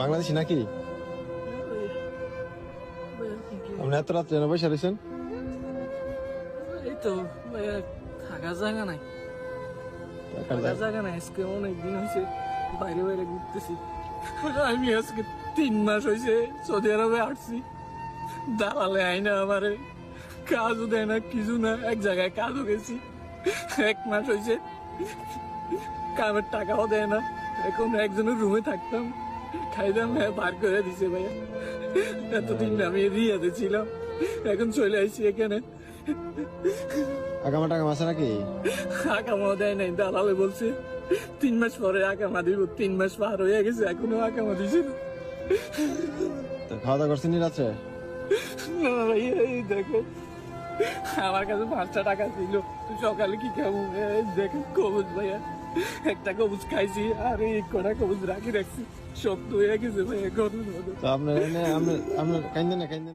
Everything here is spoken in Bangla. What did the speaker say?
বাংলাদেশি নাকি? আপনি এত রাত্রে এনে বসে রয়েছেন? এই তো থাকার জায়গা নাই। থাকার জায়গা? নাই আজকে অনেক দিন হয়েছে বাইরে বাইরে ঘুরতেছি। আমি আজকে তিন মাস হয়েছে সৌদি আরবে আসছি। দালালে আইনা আমারে কাজও দেয় না কিছু না এক জায়গায় কাজও গেছি। এক মাস হয়েছে কামের টাকাও দেয় না এখন একজনের রুমে থাকতাম। খাইতাম হ্যাঁ বার করে দিছে ভাইয়া। এতদিন আমি রিয়াতে ছিলাম। এখন চলে আসছি এখানে। আগামা টাকা আছে নাকি? আকামা দেয় নাই দালালে বলছে তিন মাস পরে আকামা দিব তিন মাস পার হয়ে গেছে এখনও আকামা দিছে খাওয়া দাওয়া করছেন রাত্রে না ভাই এই দেখো আমার কাছে পাঁচটা টাকা ছিল তুই সকালে কি খাব? দেখো কবুজ ভাইয়া। একটা কবুজ খাইছি, আর এই কটা কবুজ রাখি রাখছি। সব তো হয়ে গেছে মতো তো আপনার আপনার আপনার না কাইন্দেন